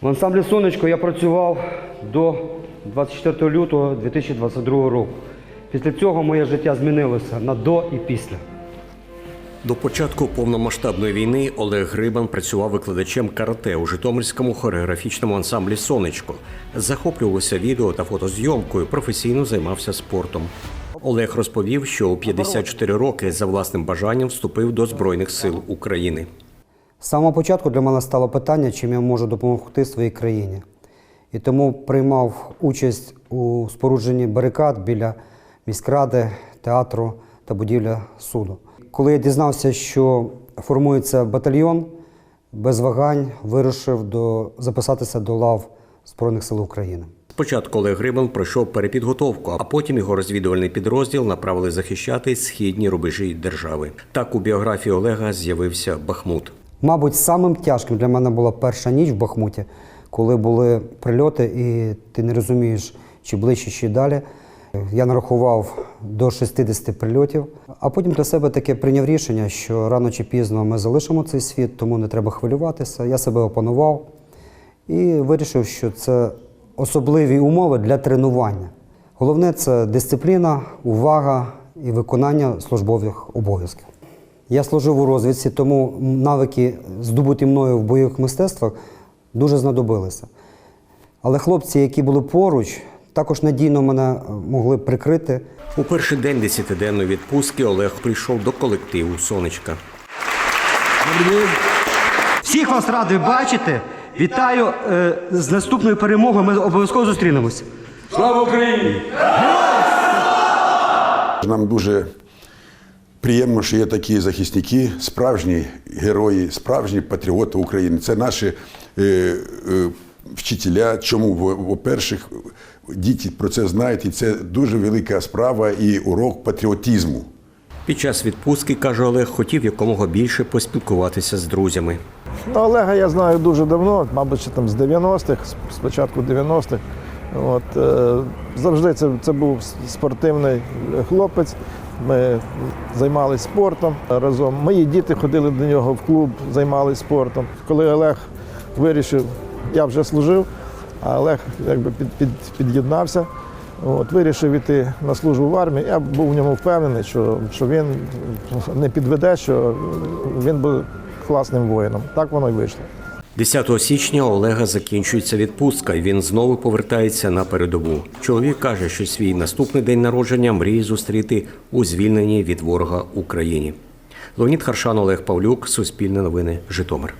В ансамблі Сонечко я працював до 24 лютого 2022 року. Після цього моє життя змінилося на до і після. До початку повномасштабної війни Олег Грибан працював викладачем карате у Житомирському хореографічному ансамблі Сонечко. Захоплювався відео та фотозйомкою, професійно займався спортом. Олег розповів, що у 54 роки за власним бажанням вступив до Збройних сил України. З самого початку для мене стало питання, чим я можу допомогти своїй країні. І тому приймав участь у спорудженні барикад біля міськради, театру та будівля суду. Коли я дізнався, що формується батальйон, без вагань вирушив до, записатися до лав Збройних сил України. Спочатку Олег Грибан пройшов перепідготовку, а потім його розвідувальний підрозділ направили захищати східні рубежі держави. Так у біографії Олега з'явився Бахмут. Мабуть, самим тяжким для мене була перша ніч в Бахмуті, коли були прильоти, і ти не розумієш, чи ближче, чи далі. Я нарахував до 60 прильотів, а потім для себе таке прийняв рішення, що рано чи пізно ми залишимо цей світ, тому не треба хвилюватися. Я себе опанував і вирішив, що це особливі умови для тренування. Головне це дисципліна, увага і виконання службових обов'язків. Я служив у розвідці, тому навики, здобуті мною в бойових мистецтвах, дуже знадобилися. Але хлопці, які були поруч, також надійно мене могли прикрити. У перший день десятиденної відпустки Олег прийшов до колективу Сонечка. Всіх вас радий бачити. Вітаю е, з наступною перемогою. Ми обов'язково зустрінемось. Слава Україні! Нам дуже приємно, що є такі захисники, справжні герої, справжні патріоти України. Це наші е, е, вчителя. Чому, Во- по-перше, діти про це знають, і це дуже велика справа і урок патріотизму. Під час відпустки, каже Олег, хотів якомога більше поспілкуватися з друзями. Ну, Олега я знаю дуже давно, мабуть, там з 90-х, з- з початку 90-х. От, е, завжди це, це був спортивний хлопець. Ми займалися спортом разом. Мої діти ходили до нього в клуб, займалися спортом. Коли Олег вирішив, я вже служив, а Олег якби під, під, під'єднався. От, вирішив іти на службу в армії. Я був в ньому впевнений, що, що він не підведе, що він буде класним воїном. Так воно й вийшло. 10 січня Олега закінчується відпустка, і він знову повертається на передову. Чоловік каже, що свій наступний день народження мріє зустріти у звільненій від ворога Україні. Леонід Харшан, Олег Павлюк, Суспільне новини, Житомир.